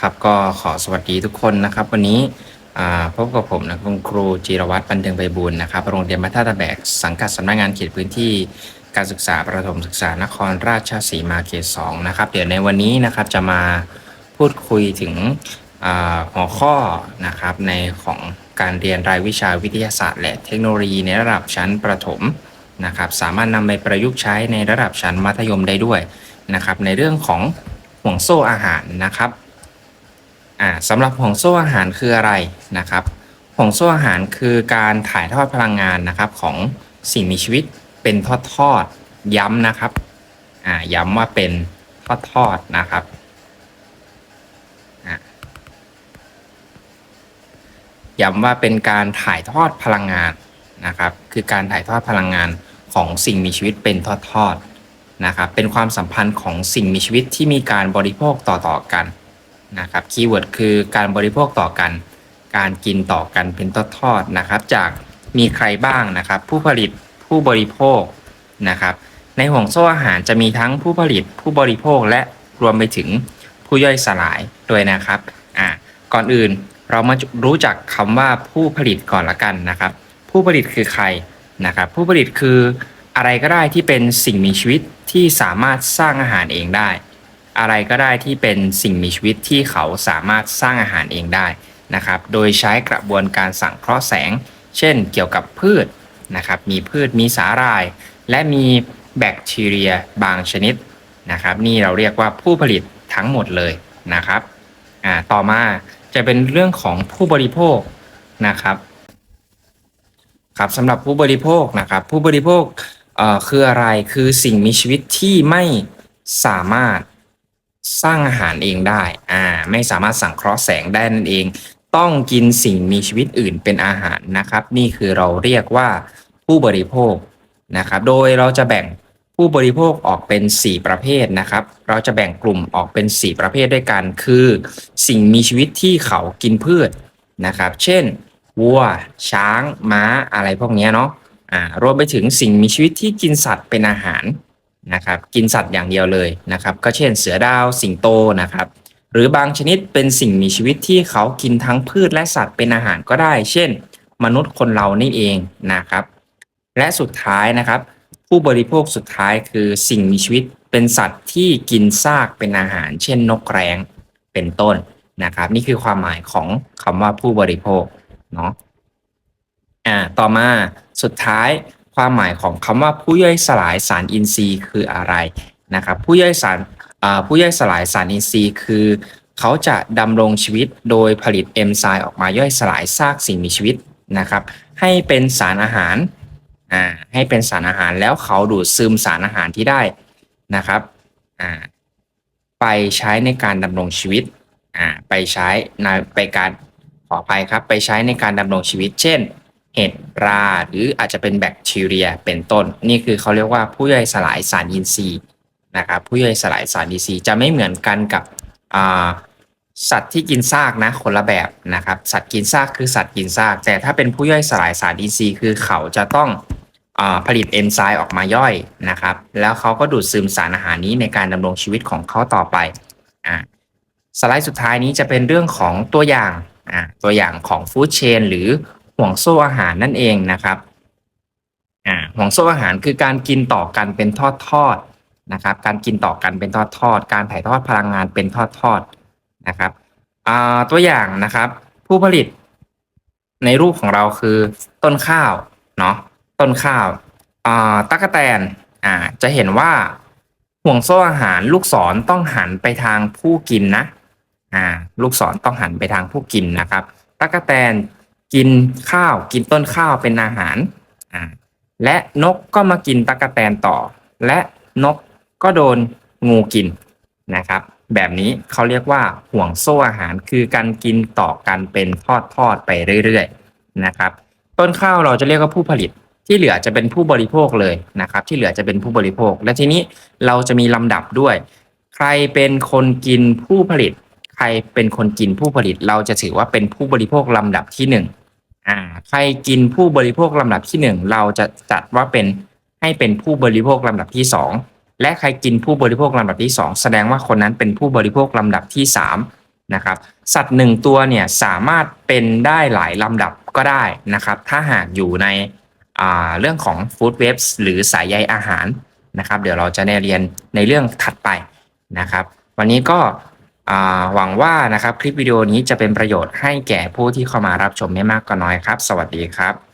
ครับก็ขอสวัสดีทุกคนนะครับ วันนี้พบกับผมนะคุณครูจิรวัตรบันเทิงไพบูลนะครับโรงเรียนมัธยมแบกสังกัดสำนักงานเขตพื้นที่การศึกษาประถมศึกษานครราชสีมาเขตสองนะครับเดี๋ยวในวันนี้นะครับจะมาพูดคุยถึงหัวข้อนะครับในของการเรียนรายวิชาวิทยาศาสตร์และเทคโนโลยีในระดับชั้นประถมนะครับสามารถนำไปประยุกต์ใช้ในระดับชั้นมัธยมได้ด้วยนะครับในเรื่องของห่วงโซ่อาหารนะครับ อ่าสำหรับห่วงโซ่อาหารคืออะไรนะครับห่วงโซ่อาหารคือการถ่ายทอดพลังงานนะครับของสิ่งมีชีวิตเป็นทอดทอดๆย้ำนะครับอ่าย้ำว่าเป็นทอดทอดๆนะครับอ่าย้ำว่าเป็นการถ่ายทอดพลังงานนะครับ คือการถ่ายทอดพลังงานของสิ่งมีชีวิตเป็นทอดทอดๆนะครับ เป็นความสัมพันธ์ของสิ่งมีชีวิตที่มีการบริโภคต่อๆกัน นะครับคีย์เวิร์ดคือการบริโภคต่อกัน การกินต่อกันเป็นทอดๆนะครับ จากมีใครบ้างนะครับ ผู้ผลิตผู้บริโภคนะครับ ในห่วงโซ่อาหารจะมีทั้งผู้ผลิตผู้บริโภคและรวมไปถึงผู้ย่อยสลายด้วยนะครับอ่าก่อนอื่นเรามารู้จักคำว่าผู้ผลิตก่อนละกันนะครับ ผู้ผลิตคือใครนะครับ ผู้ผลิตคืออะไรก็ได้ที่เป็นสิ่งมีชีวิตที่สามารถสร้างอาหารเองได้ อะไรก็ได้ที่เป็นสิ่งมีชีวิตที่เขาสามารถสร้างอาหารเองได้นะครับ โดยใช้กระบวนการสังเคราะห์แสง เช่น เกี่ยวกับพืชนะครับ มีพืชมีสาหร่าย และมีแบคทีเรียบางชนิดนะครับ นี่เราเรียกว่าผู้ผลิตทั้งหมดเลยนะครับอ่าต่อมาจะเป็นเรื่องของผู้บริโภคนะครับครับสำหรับผู้บริโภคนะครับ ผู้บริโภคเอ่อคืออะไรคือสิ่งมีชีวิตที่ไม่สามารถ สร้างอาหารเองได้ อ่า ไม่สามารถสังเคราะห์แสงได้นั่นเอง ต้องกินสิ่งมีชีวิตอื่นเป็นอาหารนะครับ นี่คือเราเรียกว่าผู้บริโภคนะครับ โดยเราจะแบ่งผู้บริโภคออกเป็น 4 ประเภทนะครับ เราจะแบ่งกลุ่มออกเป็น 4 ประเภทด้วยกัน คือ สิ่งมีชีวิตที่เขากินพืชนะครับ เช่น วัว ช้าง ม้า อะไรพวกนี้เนาะ อ่า รวมไปถึงสิ่งมีชีวิตที่กินสัตว์เป็นอาหาร นะครับกินสัตว์อย่างเดียวเลยนะครับ ก็เช่นเสือดาวสิงโตนะครับ หรือบางชนิดเป็นสิ่งมีชีวิตที่เขากินทั้งพืชและสัตว์เป็นอาหารก็ได้ เช่น มนุษย์คนเรานี่เองนะครับ และสุดท้ายนะครับ ผู้บริโภคสุดท้ายคือสิ่งมีชีวิตเป็นสัตว์ที่กินซากเป็นอาหาร เช่น นกแร้งเป็นต้นนะครับ นี่คือความหมายของคำว่าผู้บริโภคเนาะอ่าต่อมาสุดท้าย ความหมายของคำว่าผู้ย่อยสลายสารอินทรีย์คืออะไรนะครับ ผู้ย่อยสารผู้ย่อยสลายสารอินทรีย์คือเขาจะดำรงชีวิตโดยผลิตเอนไซม์ออกมาย่อยสลายซากสิ่งมีชีวิตนะครับ ให้เป็นสารอาหารอ่าให้เป็นสารอาหารแล้วเขาดูดซึมสารอาหารที่ได้นะครับอ่าไปใช้ในการดำรงชีวิตอ่าไปใช้ในไปการขออภัยครับไปใช้ในการดำรงชีวิต เช่น เห็ดราหรืออาจจะเป็นแบคทีเรียเป็นต้น นี่คือเขาเรียกว่าผู้ย่อยสลายสารอินทรีย์นะครับผู้ย่อยสลายสารอินทรีย์จะไม่เหมือนกันกับสัตว์ที่กินซากนะคนละแบบนะครับสัตว์กินซากคือสัตว์กินซาก แต่ถ้าเป็นผู้ย่อยสลายสารอินทรีย์คือเขาจะต้องอผลิตเอนไซม์ออกมาย่อยนะครับ แล้วเขาก็ดูดซึมสารอาหารนี้ในการดำรงชีวิตของเขาต่อไปอ่าสไลด์สุดท้ายนี้จะเป็นเรื่องของตัวอย่างอ่าตัวอย่างของฟู้ดเชนหรือ ห่วงโซ่อาหารนั่นเองนะครับอ่าห่วงโซ่อาหารคือการกินต่อกันเป็นทอดทอดนะครับ การกินต่อกันเป็นทอดทอด การถ่ายทอดพลังงานเป็นทอดทอดนะครับอ่าตัวอย่างนะครับ ผู้ผลิตในรูปของเราคือต้นข้าวเนาะต้นข้าวอ่าตั๊กแตนอ่าจะเห็นว่าห่วงโซ่อาหารลูกศรต้องหันไปทางผู้กินนะอ่าลูกศรต้องหันไปทางผู้กินนะครับตั๊กแตน กินข้าวกินต้นข้าวเป็นอาหารอ่าและนกก็มากินตะกแตนต่อ และนกก็โดนงูกินนะครับ แบบนี้เขาเรียกว่าห่วงโซ่อาหารคือการกินต่อกันเป็นทอดทอดๆไปเรื่อยๆนะครับ ต้นข้าวเราจะเรียกว่าผู้ผลิตที่เหลือจะเป็นผู้บริโภคเลยนะครับ ที่เหลือจะเป็นผู้บริโภค และทีนี้เราจะมีลำดับด้วย ใครเป็นคนกินผู้ผลิต ใครเป็นคนกินผู้ผลิต เราจะถือว่าเป็นผู้บริโภคลำดับที่หนึ่ง อ่าใครกินผู้บริโภคลำดับที่หนึ่งเราจะจัดว่าเป็นให้เป็นผู้บริโภคลำดับที่สองและใครกินผู้บริโภคลำดับที่สองแสดงว่าคนนั้นเป็นผู้บริโภคลำดับที่สามนะครับสัตว์หนึ่งตัวเนี่ยสามารถเป็นได้หลายลำดับก็ได้นะครับ ถ้าหากอยู่ในเรื่องของฟู้ดเว็บหรือสายใยอาหารนะครับ เดี๋ยวเราจะได้เรียนในเรื่องถัดไปนะครับ วันนี้ก็ หวังว่านะครับคลิปวิดีโอนี้จะเป็นประโยชน์ให้แก่ผู้ที่เข้ามารับชมไม่มากก็น้อยครับ สวัสดีครับ